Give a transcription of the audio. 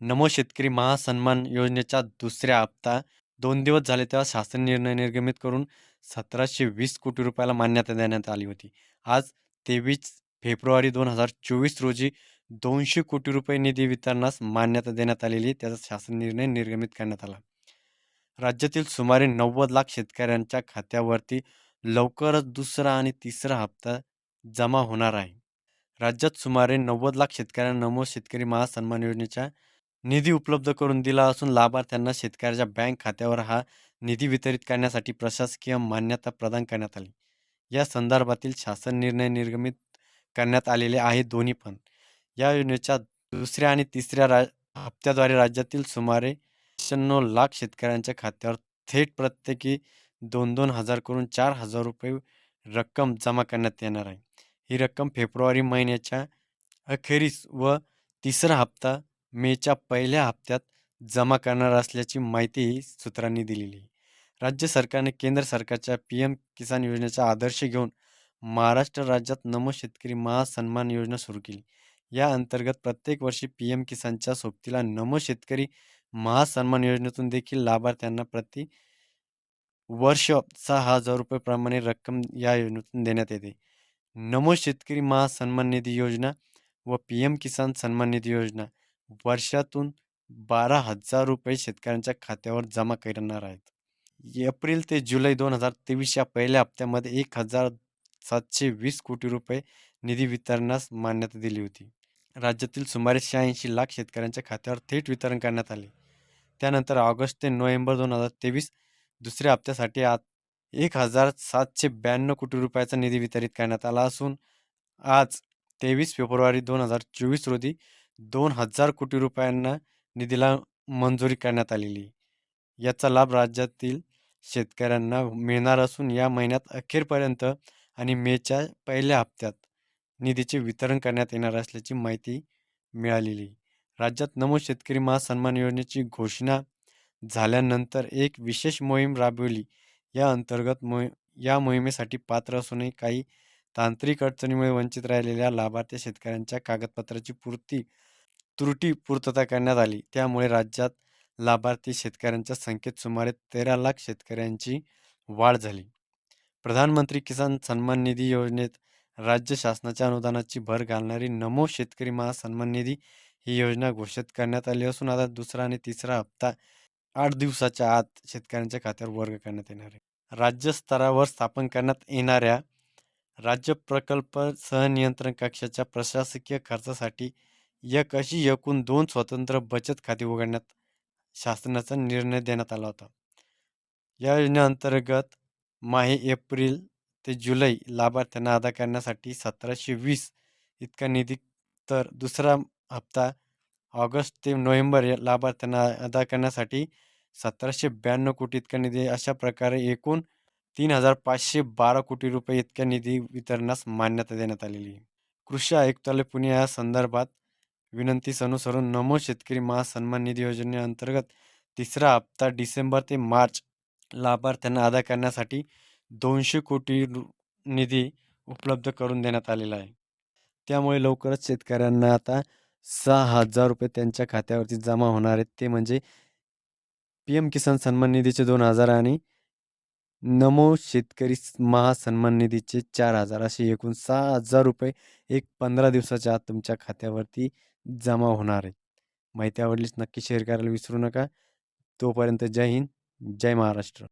नमो शेतकरी महासन्मान योजनेचा दुसऱ्या हप्ता दोन दिवस झाले तेव्हा शासन निर्णय निर्गमित करून सतराशे वीस कोटी रुपयाला मान्यता देण्यात आली होती. आज तेवीस फेब्रुवारी दोन हजार चोवीस रोजी दोनशे कोटी रुपये निधी वितरणास मान्यता देण्यात आलेली त्याचा शासन निर्णय निर्गमित करण्यात आला. राज्यातील सुमारे नव्वद लाख शेतकऱ्यांच्या खात्यावरती लवकरच दुसरा आणि तिसरा हप्ता जमा होणार आहे. राज्यात सुमारे नव्वद लाख शेतकऱ्यांना नमो शेतकरी महासन्मान योजनेच्या निधी उपलब्ध करून दिला असून लाभार्थ्यांना शेतकऱ्याच्या बँक खात्यावर हा निधी वितरित करण्यासाठी प्रशासकीय मान्यता प्रदान करण्यात आली. या संदर्भातील शासन निर्णय निर्गमित करण्यात आलेले आहे दोन्ही पण. या योजनेच्या दुसऱ्या आणि तिसऱ्या रा हप्त्याद्वारे राज्यातील सुमारे शहाण्णव लाख शेतकऱ्यांच्या खात्यावर थेट प्रत्येकी दोन दोन हजार करून चार हजार रुपये रक्कम जमा करण्यात येणार आहे. ही रक्कम फेब्रुवारी महिन्याच्या अखेरीस व तिसरा हप्ता मेच्या पहिल्या हप्त्यात जमा करणार असल्याची माहितीही सूत्रांनी दिलेली. राज्य सरकारने केंद्र सरकारच्या पी एम किसान योजनेचा आदर्श घेऊन महाराष्ट्र राज्यात नमो शेतकरी महासन्मान योजना सुरू केली. या अंतर्गत प्रत्येक वर्षी पी एम किसानच्या सोबतीला नमो शेतकरी महासन्मान योजनेतून देखील लाभार्थ्यांना प्रति वर्ष सहा हजार रुपयेप्रमाणे रक्कम या योजनेतून देण्यात येते. नमो शेतकरी महासन्मान निधी योजना व पी एम किसान सन्मान निधी योजना वर्षातून बारा हजार रुपये शेतकऱ्यांच्या खात्यावर जमा करणार आहेत. एप्रिल ते जुलै दोन हजार तेवीस या पहिल्या हप्त्यामध्ये एक हजार सातशे वीस कोटी रुपये निधी वितरणास मान्यता दिली होती. राज्यातील सुमारे शहाऐंशी लाख शेतकऱ्यांच्या खात्यावर थेट वितरण करण्यात आले. त्यानंतर ऑगस्ट ते नोव्हेंबर दोन हजार तेवीस दुसऱ्या हप्त्यासाठी आत एक हजार सातशे ब्याण्णव कोटी रुपयाचा निधी वितरित करण्यात आला असून आज तेवीस फेब्रुवारी दोन हजार चोवीस रोजी दोन हजार कोटी रुपयांना निधीला मंजुरी करण्यात आलेली. याचा लाभ राज्यातील शेतकऱ्यांना मिळणार असून या महिन्यात अखेरपर्यंत आणि मेच्या पहिल्या हप्त्यात निधीचे वितरण करण्यात येणार असल्याची माहिती मिळालेली. राज्यात नमो शेतकरी महासन्मान योजनेची घोषणा झाल्यानंतर एक विशेष मोहीम राबवली. या अंतर्गत मोहि या मोहिमेसाठी पात्र असूनही काही तांत्रिक अडचणीमुळे वंचित राहिलेल्या लाभार्थी शेतकऱ्यांच्या कागदपत्राची पूर्ती त्रुटी पूर्तता करण्यात आली. त्यामुळे राज्यात लाभार्थी शेतकऱ्यांच्या संख्येत सुमारे तेरा लाख शेतकऱ्यांची वाढ झाली. प्रधानमंत्री किसान सन्मान निधी योजनेत राज्य शासनाच्या अनुदानाची भर घालणारी नमो शेतकरी महासन्मान निधी ही योजना घोषित करण्यात आली असून आता दुसरा आणि तिसरा हप्ता आठ दिवसाच्या आत शेतकऱ्यांच्या खात्यावर वर्ग करण्यात येणार आहे. राज्य स्तरावर स्थापन करण्यात येणाऱ्या राज्य प्रकल्प सहनियंत्रण कक्षाच्या प्रशासकीय खर्चासाठी एक अशी एकूण दोन स्वतंत्र बचत खाती उघडण्यात शासनाचा निर्णय देण्यात आला होता. या योजनेअंतर्गत माहे एप्रिल ते जुलै लाभार्थ्यांना अदा करण्यासाठी सतराशे वीस इतका निधी तर दुसरा हप्ता ऑगस्ट ते नोव्हेंबर या लाभार्थ्यांना अदा करण्यासाठी सतराशे ब्याण्णव कोटी इतका निधी अशा प्रकारे एकूण तीन हजार पाचशे बारा कोटी रुपये इतक्या निधी वितरणास मान्यता देण्यात आलेली कृषी आयुक्तालय पुणे या संदर्भात विनंतीस अनुसरून नमो शेतकरी महासन्मान निधी योजनेअंतर्गत तिसरा हप्ता डिसेंबर ते मार्च लाभार्थ्यांना अदा करण्यासाठी दोनशे कोटी निधी उपलब्ध करून देण्यात आलेला आहे. त्यामुळे लवकरच शेतकऱ्यांना आता सहा हजार रुपये त्यांच्या खात्यावरती जमा होणार आहेत. ते म्हणजे पी एम किसान सन्मान निधीचे दोन हजार आणि नमो शेतकरी महासन्मान निधीचे चार हजार असे एकूण सहा हजार रुपये एक पंधरा दिवसाच्या आत तुमच्या खात्यावरती जमा होणार आहेत माहिती आवडलीच नक्की शेअर करायला विसरू नका. तोपर्यंत जय हिंद जय महाराष्ट्र.